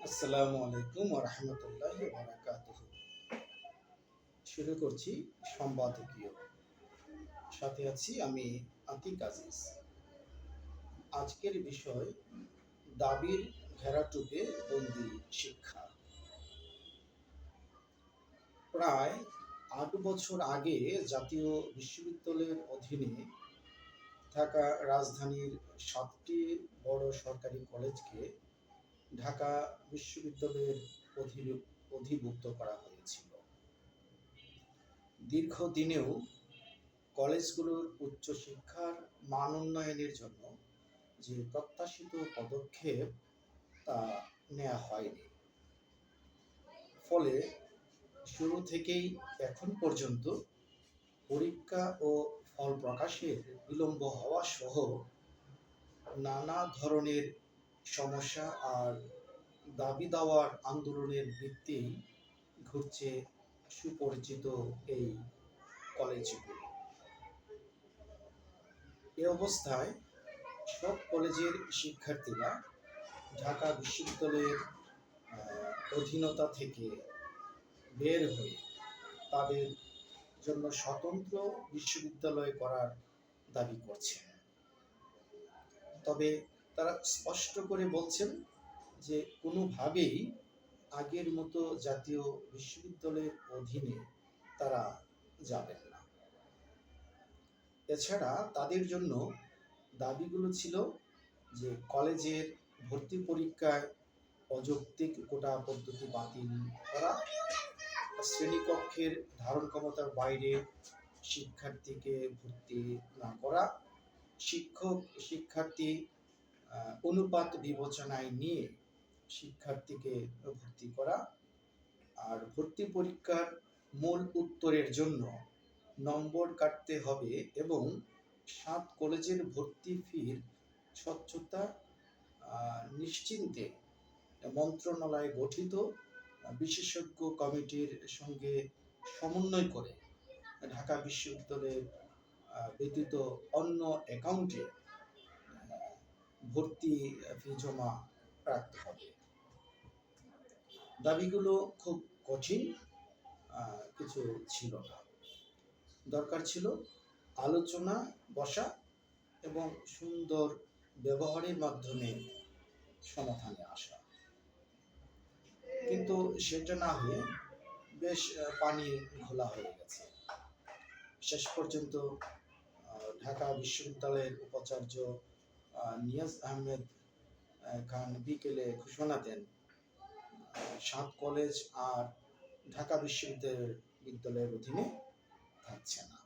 আসসালামু আলাইকুম রহমতুল্লাহ বারাকাতুহু। শুরু করছি সম্পাদকীয়। সাথে আছি আমি আতিক আজিজ। আজকের বিষয়, দাবির বন্দি শিক্ষা। প্রায় আট বছর আগে জাতীয় বিশ্ববিদ্যালয়ের অধীনে থাকা রাজধানীর সাতটি বড় সরকারি কলেজকে ঢাকা বিশ্ববিদ্যালয়ের অধিভুক্ত করা হয়েছিল। দীর্ঘদিনেও কলেজগুলোর উচ্চশিক্ষার মান উন্নয়নের জন্য যে প্রত্যাশিত পদক্ষেপ তা নেওয়া হয়নি। ফলে শুরু থেকেই এখন পর্যন্ত পরীক্ষা ও ফল প্রকাশের বিলম্ব হওয়া সহ নানা ধরনের সমস্যা আর দাবি দাওয়ার আন্দোলনের ভিত্তি ঘুরছে সুপরিচিত এই কলেজগুলো। এ অবস্থায় সব কলেজের শিক্ষার্থীরা ঢাকা বিশ্ববিদ্যালয়ের অধীনতা থেকে বের হয়ে তাদের জন্য স্বতন্ত্র বিশ্ববিদ্যালয় করার দাবি করছেন তবে তারা স্পষ্ট করে বলছেন যে কোনোভাবেই আগের মতো জাতীয় বিশ্ববিদ্যালয়ের অধীনে তারা যাবেন না। এছাড়া তাদের জন্য দাবিগুলো ছিল যে কলেজের ভর্তি পরীক্ষায় অযৌক্তিক কোটা পদ্ধতি বাতিল করা, শ্রেণীকক্ষের ধারণ ক্ষমতার বাইরে শিক্ষার্থীকে ভর্তি না করা, শিক্ষক, শিক্ষার্থী অনুপাত বিবেচনায় নিয়ে শিক্ষার্থীকে ভর্তি করা আর ভর্তি পরীক্ষার মূল উত্তরের জন্য নম্বর কাটতে হবে এবং সাত কলেজের ভর্তি ফির স্বচ্ছতা নিশ্চিন্তে মন্ত্রণালয় গঠিত বিশেষজ্ঞ কমিটির সঙ্গে সমন্বয় করে ঢাকা বিশ্ববিদ্যালয়ের ব্যতীত অন্য অ্যাকাউন্টে ভর্তি ফি জমা রাখতে হবে। দাবিগুলো খুব কঠিন কিছু ছিল না। দরকার ছিল আলোচনা, বসা এবং সুন্দর ব্যবহারের মাধ্যমে সমাধানে আসা। কিন্তু সেটা না হয়ে বেশ পানি ঘোলা হয়ে গেছে। শেষ পর্যন্ত ঢাকা বিশ্ববিদ্যালয়ের উপাচার্য নিয়াজ আহমেদ আহ, খান বিকেলে ঘোষণা দেন। সাত কলেজ আর ঢাকা বিশ্ববিদ্যালয়ের বিদ্যালয়ের অধীনে থাকছে না।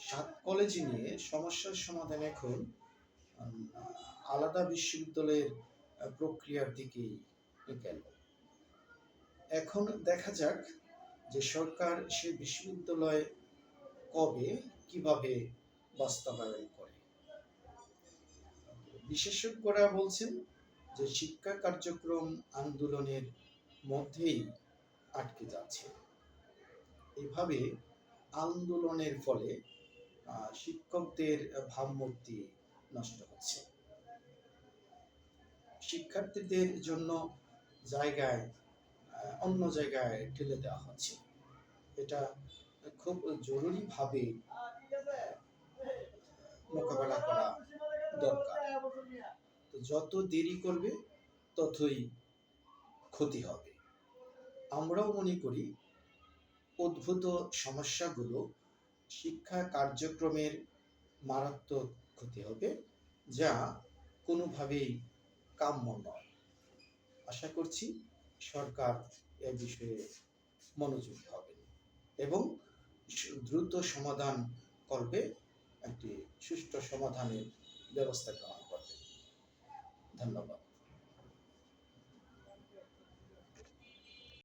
সাত কলেজ নিয়ে সমস্যার সমাধান এখন আলাদা বিশ্ববিদ্যালয়ের প্রক্রিয়ার দিকেই গেল। এখন দেখা যাক যে সরকার সে বিশ্ববিদ্যালয় কবে কীভাবে বাস্তবায়ন করে। বিশেষজ্ঞরা বলছেন যে শিক্ষা কার্যক্রম আন্দোলনের মধ্যেই আটকে যাচ্ছে। এভাবে আন্দোলনের ফলে শিক্ষকদের ভাবমূর্তি নষ্ট হচ্ছে। শিক্ষার্থীদের জন্য জায়গায় অন্য জায়গায় ঠেলে দেওয়া হচ্ছে। এটা খুব জরুরিভাবে মোকাবেলা করা দরকার। তো যত দেরি করবে, ততই ক্ষতি হবে। আমরাও মনে করি উদ্ভূত সমস্যাগুলো শিক্ষা কার্যক্রমের মারাত্মক ক্ষতি হবে, যা কোনোভাবেই কাম্য নয়। আশা করছি সরকার এ বিষয়ে মনোযোগী হবে এবং দ্রুত সমাধান করবে, একটি সুষ্ঠু সমাধানের व्यवस्था ग्रहण गर्दै धन्यवाद